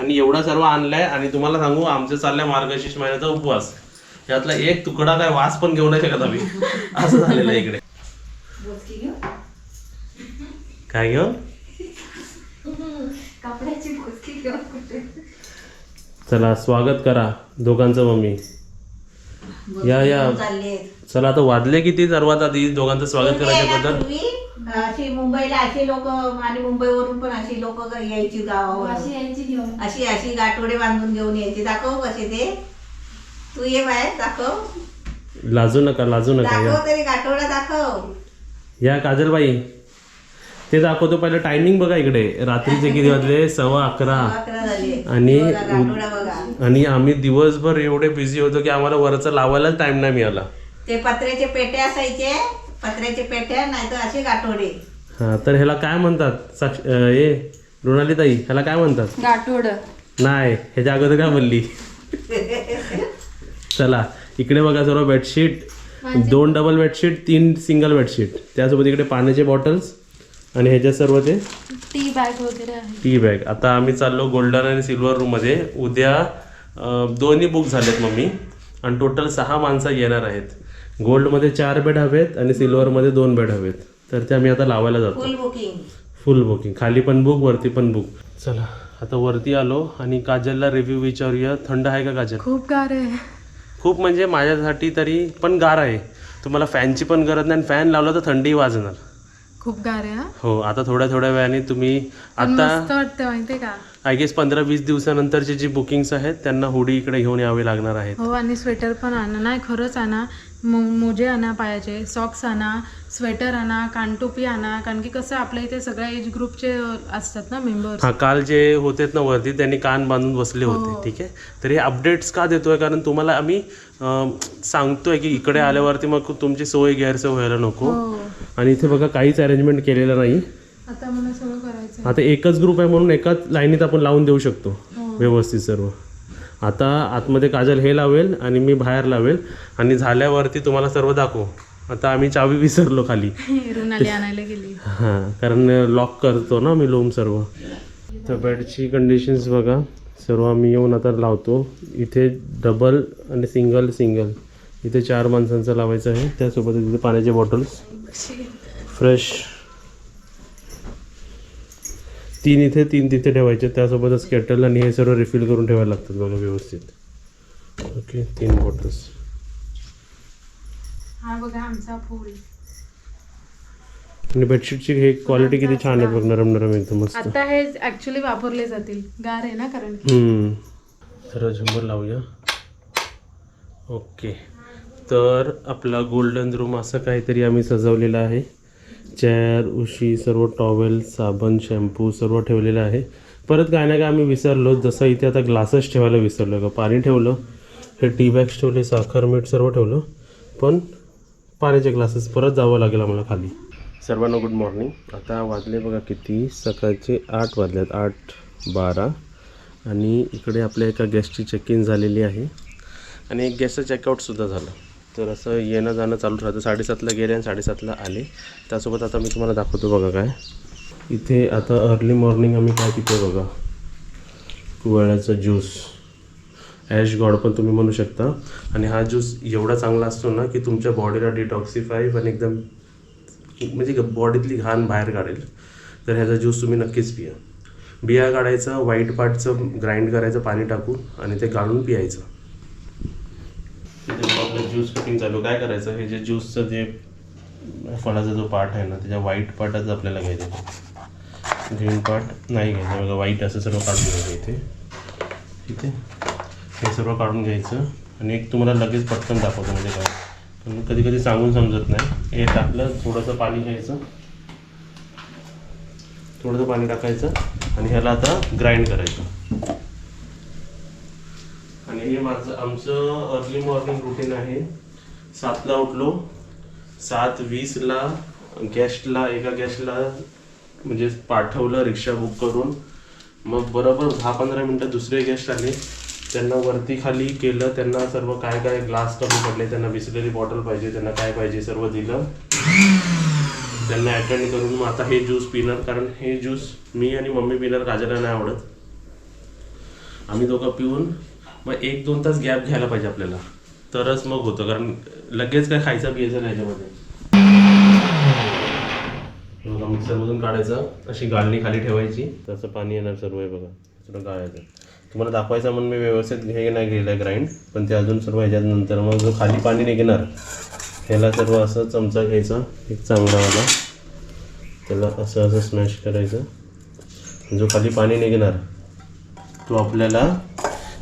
आणि एवढा सर्व आणलाय आणि तुम्हाला सांगू आमचं चाललंय मार्गशीर्ष महिन्याचा उपवास. यातला एक तुकडा काय वास पण घेऊ नाही शकत आम्ही असं झालेलं आहे इकडे. काय घेऊ? चला स्वागत करा दोघांचं मम्मी. या या. चालले चला आता वाजले किती? सर्वात आधी दोघांचं स्वागत करायच्या बद्दल अशी मुंबईला अशी लोक आणि मुंबईवरून पण अशी लोक यायची गावावर अशी घेऊन. अशी अशी गाठोडे बांधून घेऊन यायची. दाखव कसे ते. तू ये बाहेर दाखव. लाजू नका लाजू नका या. दाखव तरी गाठोडा दाखव. या काजलबाई. ते दाखवतो पहिलं टायमिंग बघा इकडे. रात्रीचे किती वाजले? सव्वा अकरा. आणि बघा. आणि आम्ही दिवसभर एवढे बिझी होतो की आम्हाला वरचं लावायलाच टाइम नाही मिळाला. ते पत्र्याचे पेटे असायचे पत्र्याचे पेट्या नाही तर असे गाठोडे. हा तर ह्याला काय म्हणतात? साक्ष हे रुणाली ताई ह्याला काय म्हणतात? गाठोड. नाही ह्याच्या अगोदर काय बोलली? चला इकडे बघा सर्व बेडशीट दोन डबल बेडशीट तीन सिंगल बेडशीट त्यासोबत इकडे पाण्याचे बॉटल्स आणि ह्याच्यात सर्व ते? टी बॅग वगैरे आहे. टी बॅग आता आम्ही चाललो गोल्डन आणि सिल्वर रूममध्ये उद्या दोन्ही बुक झालेत मम्मी. आणि टोटल सहा माणसं येणार आहेत. गोल्डमध्ये चार बेड हवेत आणि सिल्वरमध्ये दोन बेड हवेत. तर ते आम्ही आता लावायला जातो. फुल बुकिंग फुल बुकिंग खाली पण बुक वरती पण बुक चला आता वरती आलो आणि काजलला रिव्ह्यू विचारूया. थंड आहे का काजल? खूप गार आहे. खूप म्हणजे माझ्यासाठी तरी पण गार आहे. तुम्हाला फॅनची पण गरज नाही फॅन लावला तर थंडी वाजणार. खूप गार आहे हा हो आता थोड्या थोड्या वेळाने तुम्ही आता मस्त वाटतं माहितीये का? आय गेस पंधरा वीस दिवसानंतरची जी बुकिंग्स आहेत त्यांना हुडी इकडे घेऊन यावे लागणार आहेत. हो आणि स्वेटर पण आणा. नाही खरंच आणा. मो- मोजे आणा पायाचे सॉक्स आणा स्वेटर आणा कानटोपी आणा. कारण की कसं आपल्या इथे सगळ्या एज ग्रुपचे असतात ना मेंबर्स हा काल जे होते ना वरती त्यांनी कान बांधून बसले होते ठीक आहे? तर हे अपडेट्स का देतोय? कारण तुम्हाला आम्ही अं, सांगतोय की इकडे आल्यावरती मग तुमची सोय गैरसोय व्हायला नको. हो. आणि इथे बघा काहीच अरेंजमेंट केलेलं नाही. आता मला सगळं करायचं आता एकच ग्रुप आहे म्हणून एकाच लाईनीत आपण लावून देऊ शकतो हो. व्यवस्थित सर्व. आता आतमध्ये काजल हे लावेल आणि मी बाहेर लावेल. आणि झाल्यावरती तुम्हाला सर्व दाखवू. आता आम्ही चावी विसरलो खाली. आणायला गेली. हां कारण लॉक करतो ना मी लोम सर्व. तर बेडची कंडिशन्स बघा. सर्व आम्ही येऊन आता लावतो. इथे डबल आणि सिंगल सिंगल इथे चार माणसांचं लावायचं आहे. त्यासोबत इथे पाण्याचे बॉटल्स फ्रेश तीन इथे तीन तिथे ठेवायचे. त्यासोबतच केटल आणि हे सर्व रिफिल करून ठेवायला लागतात बघा व्यवस्थित. ओके तीन बॉटल्स हा बघा आमचा फूल आणि बेडशीटची हे क्वालिटी किती छान आहे बघ नरम नरम एकदम मस्त. आता हे ऍक्च्युली वापरले जातील. गार आहे ना कारण की. हम्म. तर झुंबर लावूया. ओके तर आपला गोल्डन रूम असं काहीतरी आम्ही सजवलेलं आहे. चेअर उशी सर्व टॉवेल साबण शॅम्पू सर्व ठेवलेलं आहे. परत काय ना काय आम्ही विसरलो. जसं इथे आता ग्लासेस ठेवायला विसरलो. का पाणी ठेवलं. हे टी बॅग्स ठेवले साखर मीठ सर्व ठेवलं. पण पाण्याचे ग्लासेस परत जावं लागेल आम्हाला खाली. सर्वांना गुड मॉर्निंग आता वाजले बघा किती? सकाळचे आठ वाजल्यात. आठ बारा. आणि इकडे आपल्या एका गेस्टची चेक इन झालेली आहे. आणि एक गेस्टचं चेकआउटसुद्धा झालं. तर असं येणं जाणं चालू राहतं. साडेसातला गेले आणि साडेसातला आले. त्यासोबत आता मी तुम्हाला दाखवतो बघा काय. इथे आता अर्ली मॉर्निंग आम्ही काय पितो बघा. कुवाळ्याचा ज्यूस ॲश गॉड पण तुम्ही म्हणू शकता. आणि हा ज्यूस एवढा चांगला असतो ना की तुमच्या बॉडीला डिटॉक्सिफाय आणि एकदम म्हणजे बॉडीतली घाण बाहेर काढेल. तर ह्याचा ज्यूस तुम्ही नक्कीच पिया. बिया काढायचं व्हाईट पार्टचं ग्राइंड करायचं पाणी टाकून आणि ते गाळून पियायचं. पॅकिंग चालू काय करायचं? हे जे ज्यूसचं जे फळाचा जो पार्ट आहे ना त्याच्या व्हाईट पार्टच आपल्याला घ्यायचं ग्रीन पार्ट नाही घ्यायचं. बघा व्हाईट असं सर्व काढून घ्यायचं इथे. इथे हे सर्व काढून घ्यायचं. आणि एक तुम्हाला लगेच पटकन दाखवतो म्हणजे काय. पण कधी कधी सांगून समजत नाही. हे टाकलं थोडंसं पाणी घ्यायचं. थोडंसं पाणी टाकायचं. आणि ह्याला आता ग्राइंड करायचं. आणि हे माझं आमचं अर्ली मॉर्निंग रुटीन आहे. सातला उठलो. सात वीसला गेस्टला एका गेस्टला म्हणजे पाठवलं रिक्षा बुक करून. मग बरोबर दहा पंधरा मिनटं दुसरे गेस्ट आले. त्यांना वरती खाली केलं. त्यांना सर्व काय काय ग्लास कमी पडले. त्यांना बिसलेली बॉटल पाहिजे त्यांना काय पाहिजे सर्व दिलं. त्यांना अटेंड करून मग आता हे ज्यूस पिणार. कारण हे ज्यूस मी आणि मम्मी पिणार काजला नाही आवडत. आम्ही दोघं पिऊन मग एक दोन तास गॅप घ्यायला पाहिजे आपल्याला. तरच मग होतं. कारण लगेच काय खायचं पियायचं नाही याच्यामध्ये. मिक्सरमधून काढायचं. अशी गाळणी खाली ठेवायची. त्याचं पाणी येणार सर्व आहे बघा. सगळं गाळायचं. तुम्हाला दाखवायचं म्हणून मी व्यवस्थित हे नाही गेलं ग्राइंड पण ते अजून सर्व ह्याच्यात नंतर मग जो खाली पाणी निघणार ह्याला सर्व असं चमचा घ्यायचा. एक चांगलावाला त्याला असं असं स्मॅश करायचं. जो खाली पाणी निघणार तो आपल्याला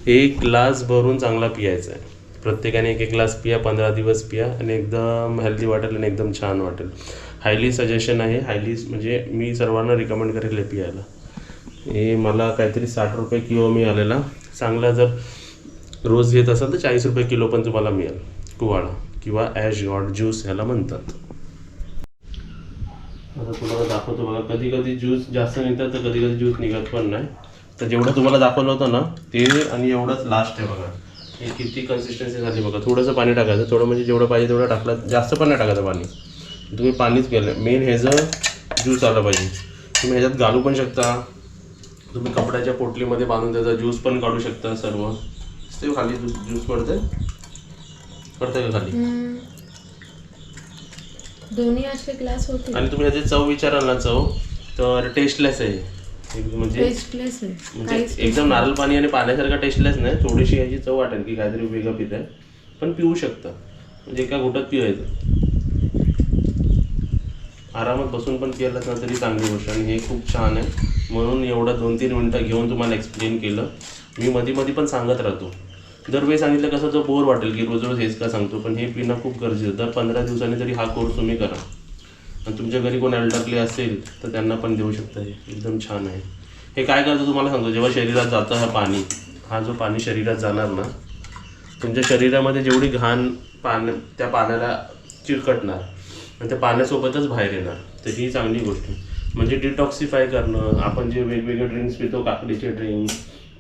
एक ग्लास भरून चांगला पियायचा आहे. प्रत्येकाने एक एक ग्लास पिया पंधरा दिवस पिया आणि एकदम हेल्दी वाटेल आणि एकदम छान वाटेल. हायली सजेशन आहे. हायली म्हणजे मी सर्वांना रिकमेंड करेल हे पियाला हे मला काहीतरी साठ रुपये किलो मी आलेला चांगला जर रोज घेत असाल तर चाळीस रुपये किलो पण तुम्हाला मिळेल. कुवाळा किंवा ॲश गॉड ज्यूस ह्याला म्हणतात. आता तुम्हाला दाखवतो बघा. कधी कधी ज्यूस जास्त निघतात तर कधी कधी ज्यूस निघत पण नाही. तर जेवढं तुम्हाला दाखवलं होतं ना ते आणि एवढंच लास्ट आहे बघा. हे किती कन्सिस्टन्सी झाली बघा. थोडंसं पाणी टाकायचं. थोडं म्हणजे जेवढं पाहिजे तेवढं टाकलं. जास्त पण नाही टाकायचं पाणी. तुम्ही पाणीच केलं. मेन ह्याचं ज्यूस आलं पाहिजे. तुम्ही ह्याच्यात घालू पण शकता. तुम्ही कपड्याच्या पोटलीमध्ये बांधून त्याचा ज्यूस पण काढू शकता सर्व. ते खाली ज्यूस पडते पडतंय. का खाली? दोन्ही असे ग्लास होते आणि तुम्ही ह्याची चव विचाराल ना चव तर टेस्टलेस आहे. म्हणजे आहे. म्हणजे एकदम नारळ पाणी आणि पाण्यासारखा टेस्टलेस नाही. थोडीशी याची चव वाटेल की काहीतरी वेगळं पित आहे पण पिऊ शकता. म्हणजे एका घोटात पिवायचं आरामात बसून पण पियालाच ना तरी चांगली गोष्ट. आणि हे खूप छान आहे. म्हणून एवढं दोन तीन मिनटं घेऊन तुम्हाला एक्सप्लेन केलं. मी मध्ये मध्ये पण सांगत राहतो. दरवेळी सांगितलं कसं तो बोर वाटेल की रोज रोज हेच का सांगतो. पण हे पिणं खूप गरजेचं दर पंधरा दिवसांनी तरी हा कोर्स तुम्ही करा. तुमच्या घरी कोण अल्टकले असेल तर त्यांना पण देऊ शकता हे. एकदम छान आहे. हे काय करतं तुम्हाला सांगतो जेव्हा शरीरात जातं हा पाणी हा जो पाणी शरीरात जाणार ना तुमच्या शरीरामध्ये जेवढी घाण पान त्या पाण्याला चिरकटणार आणि त्या पाण्यासोबतच बाहेर येणार. तर ही चांगली गोष्ट आहे. म्हणजे डिटॉक्सिफाय करणं आपण जे वेगवेगळे ड्रिंक्स पितो काकडीचे ड्रिंक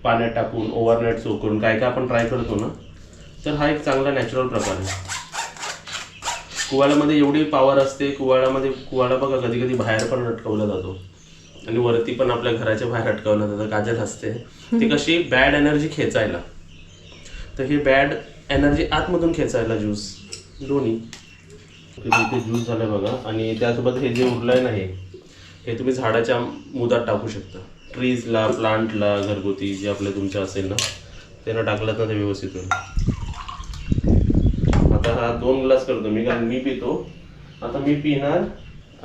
पाण्यात टाकून ओव्हरनाईट सोकून काय काय आपण ट्राय करतो ना तर हा एक चांगला नॅचरल प्रकार आहे. कुवाळ्यामध्ये एवढी पॉवर असते कुवाळ्यामध्ये कुवाळा बघा कधी कधी बाहेर पण अटकवला जातो. आणि वरती पण आपल्या घराच्या बाहेर अटकवलं जातं काजल असते ती कशी बॅड एनर्जी खेचायला. तर हे बॅड एनर्जी आतमधून खेचायला ज्यूस दोन्ही. इथे ज्यूस झालं बघा. आणि त्यासोबत हे जे उरलंय ना हे हे तुम्ही झाडाच्या मुदात टाकू शकता. ट्रीजला प्लांटला घरगुती जे आपल्या तुमच्या असेल ना त्यांना टाकलं ना ते व्यवस्थित होईल. आता हा दोन ग्लास करतो. मी कारण मी पितो. आता मी पिणार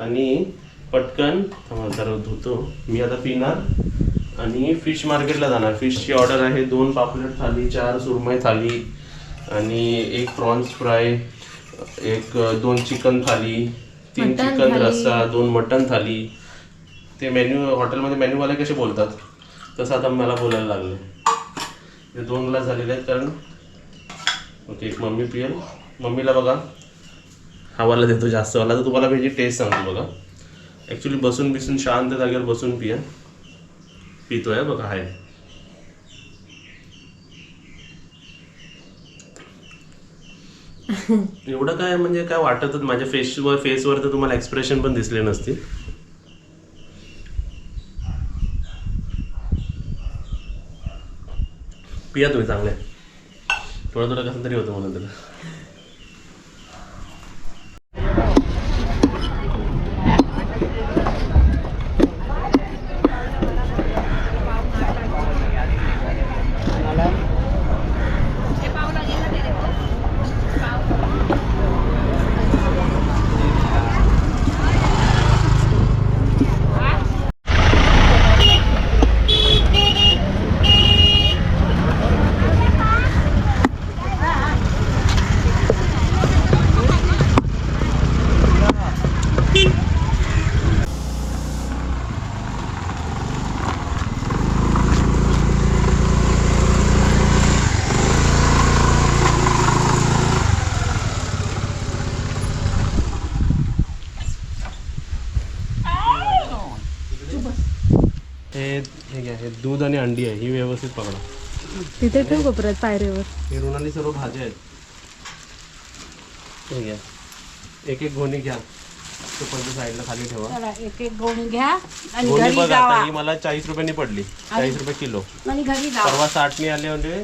आणि पटकन जरा धुतो. मी आता पिणार आणि फिश मार्केटला जाणार. फिशची ऑर्डर आहे. दोन पापलेट थाली चार सुरमई थाली आणि एक प्रॉन्स फ्राय एक दोन चिकन थाली तीन चिकन. रस्सा दोन मटन थाली. ते मेन्यू हॉटेलमध्ये मेन्यूवाले कसे बोलतात? तसं आता मला बोलायला लागले. ते दोन ग्लास झालेले आहेत कारण ओके एक मम्मी पियल. मम्मीला बघा. हवाला देतो जास्त वाला. तर तुम्हाला त्याची टेस्ट सांगतो बघा. ॲक्च्युली बसून बिसून शांत जागेवर बसून पिया. पितोय बघा आहे एवढं काय म्हणजे काय वाटतच माझ्या फेसवर फेसवर तर तुम्हाला एक्सप्रेशन पण दिसले नसतील. पिया तुम्ही चांगले. थोडं थोडं कसं तरी होतं मला त्याला. हे दूध आणि अंडी आहे ही व्यवस्थित पकडा. तिथे ठेव कोपऱ्यात पायरीवर हे ऋणाली सर्व भाज्या आहेत. हे घ्या. एक एक गोणी घ्या. तो पण साईडला खाली ठेवा. चला एक एक गोणी घ्या आणि घरी बघा जावा. आता ही मला चाळीस रुपयांनी पडली. चाळीस रुपये किलो. आणि घरी जावा. परवा साठनी आले म्हणजे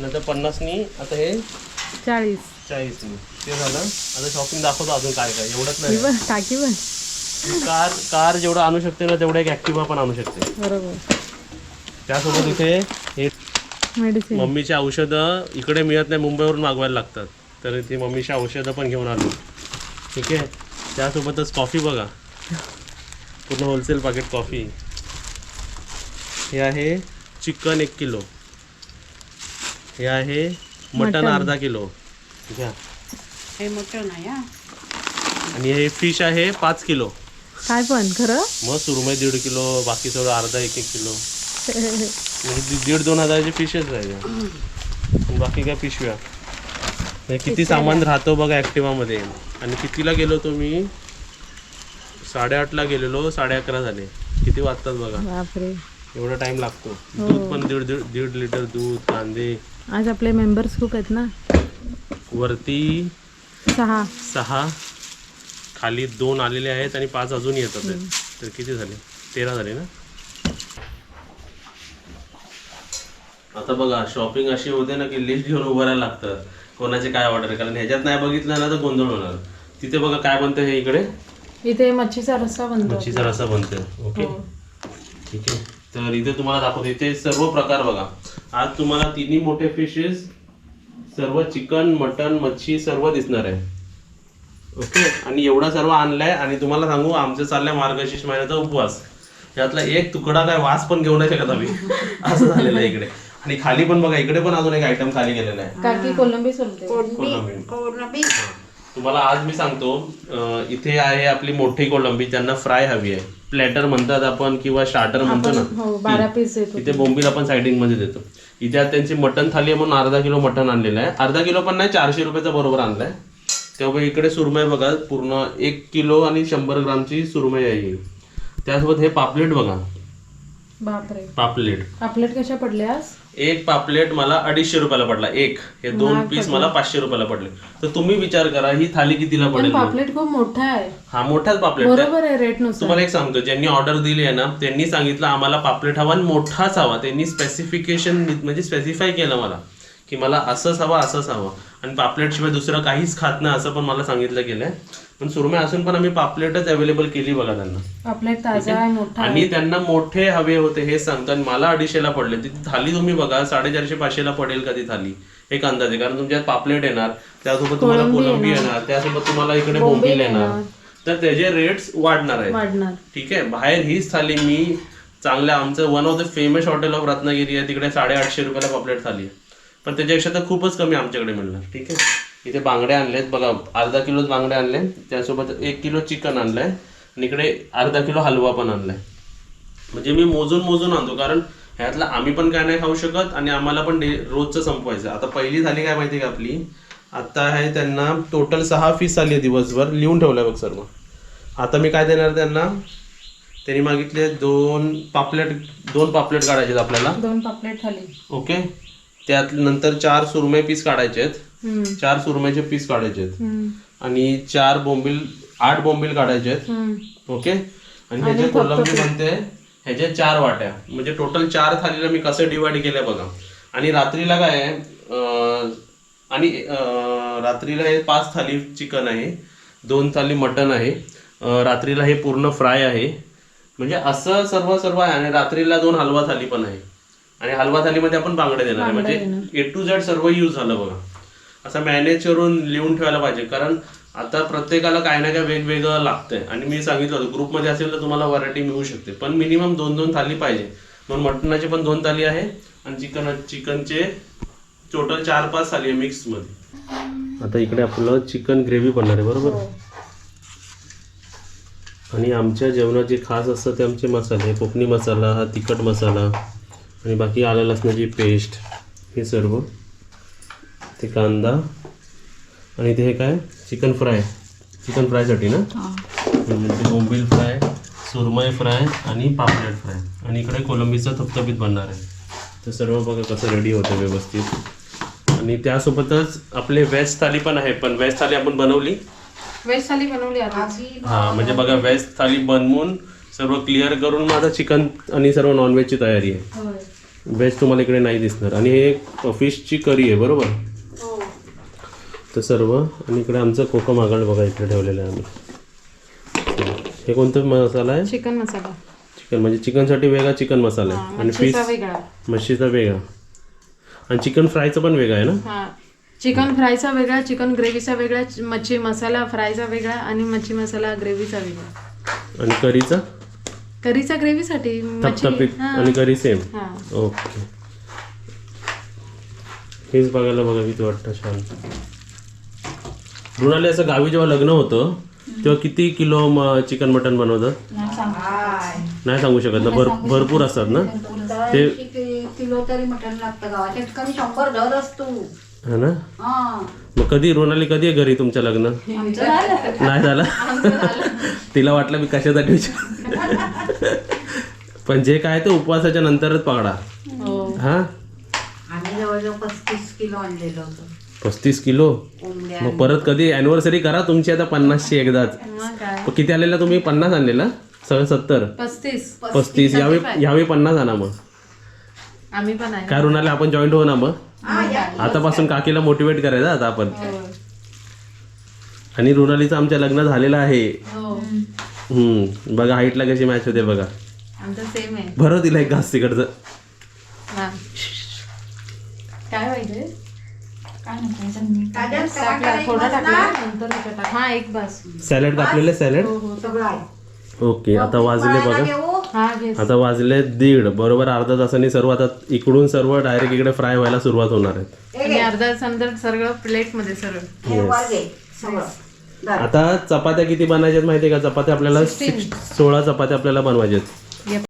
नंतर पन्नासनी आता हे चाळीस. चाळीसनी. ते झालं. आता शॉपिंग दाखवतो अजून काय काय. एवढंच ही नाही बघ टाकी बघ. कार कार जेवढं आणू शकते ना तेवढं एक ऍक्टिव्हा पण आणू शकते. बरोबर. त्यासोबत इथे हे मेडिसिन. मम्मीची औषधं इकडे मिळत नाही मुंबईवरून मागवायला लागतात. तर ती मम्मीची औषधं पण घेऊन आलो. ठीक आहे? त्यासोबतच कॉफी बघा. पूर्ण होलसेल पाकिट कॉफी. हे आहे चिकन एक किलो. हे आहे मटन. अर्धा किलो. घ्या हे मोठं नाही हा. आणि हे फिश आहे पाच किलो. काय पण खरं? मग सुरमई दीड किलो बाकी सगळं अर्धा एक एक किलो. म्हणजे दीड दोन हजाराचे फिशच आहे बाकी काय पिशव्या हे किती सामान राहतो बघा ॲक्टिवामध्ये आणि कितीला गेलो तो मी? साडेआठला गेलेलो साडे अकरा झाले. किती वाजतात बघा. एवढा टाइम लागतो. दूध पण दीड दीड लिटर दूध कांदे. आज आपले मेंबर्स खूप आहेत ना? वरती सहा. सहा. खाली दोन आलेले आहेत आणि पाच अजून येतात. तर किती झाले? तेरा झाले ना? आता बघा शॉपिंग अशी होते ना की लिस्ट घेऊन उभं राहायला लागतं. कोणाचे काय ऑर्डर कारण ह्याच्यात नाही बघितलं ना तर गोंधळ होणार. तिथे बघा काय बनतं हे इकडे. इथे मच्छीचा रस्सा बनतो मच्छीचा रसा बनतोय. ओके? हो. ठीक आहे. तर इथे तुम्हाला दाखवतो. इथे सर्व प्रकार बघा. आज तुम्हाला तिन्ही मोठे फिशेस सर्व चिकन मटन मच्छी सर्व दिसणार आहे. ओके? आणि एवढा सर्व आणलाय आणि तुम्हाला सांगू आमचं चाललंय मार्गशीर्ष महिन्याचा उपवास. यातला एक तुकडा काय वास पण घेऊ नाही शकत आम्ही. असं झालेलं आहे इकडे. आणि खाली पण बघा इकडे पण अजून एक आयटम खाली गेलेला आहे. काकी कोलंबी सोलते कोलंबी. कोलंबी. तुम्हाला आज मी सांगतो अं, इथे आहे आपली मोठी कोलंबी त्यांना फ्राय हवी आहे. प्लॅटर म्हणतात आपण किंवा स्टार्टर म्हणतो ना. हो बारा पीस इथे बोंबील आपण सायडिंगमध्ये देतो. इथे आता त्यांची मटन थाली आहे म्हणून अर्धा किलो मटन आणलेलं आहे. अर्धा किलो पण नाही चारशे रुपयाचा बरोबर आणलाय. तेव्हा इकडे सुरमई बघा पूर्ण एक किलो आणि शंभर ग्रामची सुरमई आहे ही. त्यासोबत हे पापलेट बघा. बापरे. पापलेट. पापलेट कशा पडल्या आज एक पापलेट मला अडीचशे रुपयाला पडला. एक. हे दोन पीस. मला पाचशे रुपयाला पडले. तर तुम्ही विचार करा ही थाली कितीला पडेल पापलेट खूप मोठा आहे. हा मोठाच पापलेट. बरोबर आहे रेटनुसार तुम्हाला एक सांगतो ज्यांनी ऑर्डर दिली आहे ना त्यांनी सांगितलं आम्हाला पापलेट हवा आणि मोठाच हवा. त्यांनी स्पेसिफिकेशन म्हणजे स्पेसिफाय केलं मला. की मला असंच हवा असंच हवं. आणि पापलेट शिवाय दुसरं काहीच खात नाही असं पण मला सांगितलं गेलंय. पण सुरमई असून पण आम्ही पापलेटच अवेलेबल केली बघा त्यांना. पापलेट ताजा आहे? मोठा आहे. आणि त्यांना मोठे हवे होते हे सांगतो आणि मला अडीचशेला पडले. ती थाली तुम्ही बघा साडेचारशे पाचशेला पडेल का ती थाली? एक अंदाजे. कारण तुमच्यात पापलेट येणार त्यासोबत तुम्हाला कोलंबी येणार. त्यासोबत तुम्हाला इकडे बोंबील येणार. तर त्याचे रेट्स वाढणार आहेत. ठीक आहे? बाहेर हीच थाली मी चांगल्या आमचं one of the famous hotel of Ratnagiri आहे. तिकडे साडेआठशे रुपयाला पॉपलेट थाली आहे. पण त्याच्यापेक्षा तर खूपच कमी आमच्याकडे मिळणार ठीक आहे? इथे बांगडे आणलेत बघा अर्धा किलोच बांगडे आणले. त्यासोबत एक किलो चिकन आणलंय. आणि इकडे अर्धा किलो हलवा पण आणलाय. म्हणजे मी मोजून मोजून आणतो कारण ह्यातलं आम्ही पण काय नाही खाऊ शकत आणि आम्हाला पण डे रोजचं संपवायचं. आता पहिली झाली काय माहिती का आपली? आता आहे त्यांना टोटल सहा फीस आली आहे दिवसभर. लिहून ठेवलंय बघ सर्व. आता मी काय देणार त्यांना? त्यांनी मागितले दोन पापलेट दोन पापलेट काढायचे आपल्याला. दोन पापलेट थाली. ओके? त्यात नंतर चार सुरमई पीस काढायचे आहेत. चार सुरमईचे पीस काढायचे आहेत. आणि चार बोंबील आठ बोंबील काढायचे आहेत. ओके? आणि ह्याचे कोलंबी म्हणते ह्याचे चार वाट्या. म्हणजे टोटल चार थालीला मी कसं डिवाइड केलंय बघा. आणि रात्रीला काय आहे आणि रात्रीला हे पाच थाली चिकन आहे दोन थाली मटन आहे रात्रीला हे पूर्ण फ्राय आहे. म्हणजे असं सर्व सर्व आहे आणि रात्रीला दोन हलवा थाली पण आहे. आणि हलवा थालीमध्ये आपण बांगडे देणार आहे. म्हणजे ए टू झेड सर्व यूज झालं बघा. असं मॅनेज करून लिहून ठेवायला पाहिजे. कारण आता प्रत्येकाला काय ना काय वेगवेगळं लागतंय. आणि मी सांगितलं होतं ग्रुपमध्ये असेल तर तुम्हाला व्हरायटी मिळू शकते. पण मिनिमम दोन दोन थाली पाहिजे. म्हणून मटणाची पण दोन थाली आहे आणि चिकन चिकनचे टोटल चार पाच थाली आहे मिक्समध्ये आता इकडे आपलं चिकन ग्रेव्ही बनणार आहे बरोबर? आणि आमच्या जेवणाचे खास असतं ते आमचे मसाले. कोकणी मसाला हा तिखट मसाला. आणि बाकी आलं लसणाची पेस्ट हे सर्व. ते कांदा आणि ते हे काय? Chicken fry. चिकन फ्रायसाठी ना? म्हणजे बोंबील फ्राय सुरमई फ्राय आणि पापलेट फ्राय. आणि इकडे कोलंबीचं थपथपीत बनणार आहे. तर सर्व बघा कसं रेडी होतं व्यवस्थित. आणि त्यासोबतच आपले व्हेज थाली पण आहे पण व्हेज थाली आपण बनवली? वेज थाली बनवली आता. हा म्हणजे बघा व्हेज थाली बनवून सर्व क्लिअर करून माझा चिकन आणि सर्व नॉनव्हेजची तयारी आहे. व्हेज तुम्हाला इकडे नाही दिसणार. आणि हे फिशची करी आहे बरोबर? हो. तर सर्व आणि इकडे आमचं कोकम आगळ बघा इकडे ठेवलेलं आहे आम्ही. हे कोणतं मसाला आहे? चिकन मसाला. चिकन म्हणजे चिकनसाठी वेगळा चिकन मसाला आहे. आणि फिश मच्छीचा वेगळा. आणि चिकन फ्रायचं पण वेगळा आहे ना? हा. चिकन फ्रायचा वेगळा चिकन ग्रेव्हीचा वेगळा मच्छी मसाला फ्रायचा वेगळा आणि मच्छी मसाला ग्रेव्हीचा वेगळा. आणि करीचा करीचा ग्रेव्हीसाठी मच्छी थपथपीत आणि करी सेम. ओके. हेच बघायला बघा किती वाटतं छान. मृणाली असं गावी जेव्हा लग्न होतं तेव्हा किती किलो चिकन मटन बनवतात? नाही सांगू शकत. ना. भर भरपूर असतात ना? ते किलो तरी मटण लागतं गावाच्या ठिकाणी शंभर दर असतो. हा ना? मग कधी रोनाली कधी आहे घरी तुमच्या लग्न? नाही झालं? तिला वाटलं मी कशासाठी विचार पण जे काय ते उपवासाच्या नंतरच पकडा हो. हा? आम्ही जवळजवळ पस्तीस किलो मग परत कधी अॅनिव्हर्सरी करा तुमची आता पन्नासची एकदाच. मग किती आलेला तुम्ही? पन्नास आणलेला? सगळं सत्तर. पस्तीस. पस्तीस. यावेळी यावेळी पन्नास आणा मग. आम्ही पण आहे. काय रुणाला आपण जॉईंट हो ना मग? आतापासून काकीला मोटिवेट करायचं आता आपण. आणि रुणालीचं आमच्या लग्न झालेलं आहे. हो. हम्म बघा हाईटला कशी मॅच होते बघा. आमचं सेम आहे. बरं तिला एक घास तिकडचं. हा. काय पाहिजे. हा सॅलड कापलेलं सॅलड सगळं आहे. ओके आता वाजले बघा. हा आता वाजले दीड बरोबर अर्धा तासांनी सर्व आता इकडून सर्व डायरेक्ट इकडे फ्राय व्हायला सुरुवात होणार आहेत आणि अर्धा नंतर सगळं प्लेटमध्ये सर्व. हे. आता चपात्या किती बनायच्यात माहिती आहे का? चपात्या आपल्याला 16 सोळा चपात्या आपल्याला बनवायच्यात.